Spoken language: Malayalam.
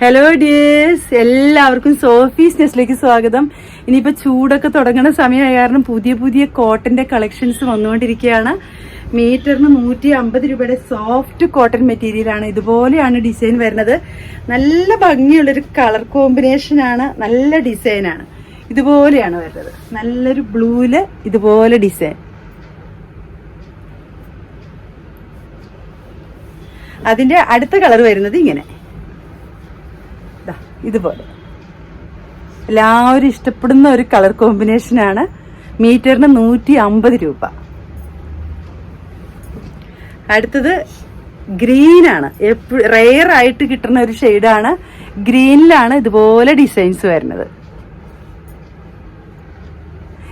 ഹലോ ഡിയേഴ്സ് എല്ലാവർക്കും സോഫീസ് നെസ്റ്റിലേക്ക് സ്വാഗതം. ഇനിയിപ്പോൾ ചൂടൊക്കെ തുടങ്ങുന്ന സമയമായ കാരണം പുതിയ പുതിയ കോട്ടന്റെ കളക്ഷൻസ് വന്നുകൊണ്ടിരിക്കുകയാണ്. മീറ്ററിന് നൂറ്റി അമ്പത് രൂപയുടെ സോഫ്റ്റ് കോട്ടൺ മെറ്റീരിയലാണ് ഇതുപോലെയാണ് ഡിസൈൻ വരുന്നത്. നല്ല ഭംഗിയുള്ളൊരു കളർ കോമ്പിനേഷനാണ് നല്ല ഡിസൈനാണ് ഇതുപോലെയാണ് വരുന്നത്. നല്ലൊരു ബ്ലൂവിൽ ഇതുപോലെ ഡിസൈൻ. അതിന്റെ അടുത്ത കളർ വരുന്നത് ഇങ്ങനെ. ഇതുപോലെ. എല്ലാവരും ഇഷ്ടപ്പെടുന്ന ഒരു കളർ കോമ്പിനേഷനാണ് മീറ്ററിന് നൂറ്റി അമ്പത് രൂപ. അടുത്തത് ഗ്രീനാണ് എപ്പോഴും റെയർ ആയിട്ട് കിട്ടുന്ന ഒരു ഷെയ്ഡാണ് ഗ്രീനിലാണ് ഇതുപോലെ ഡിസൈൻസ് വരുന്നത്.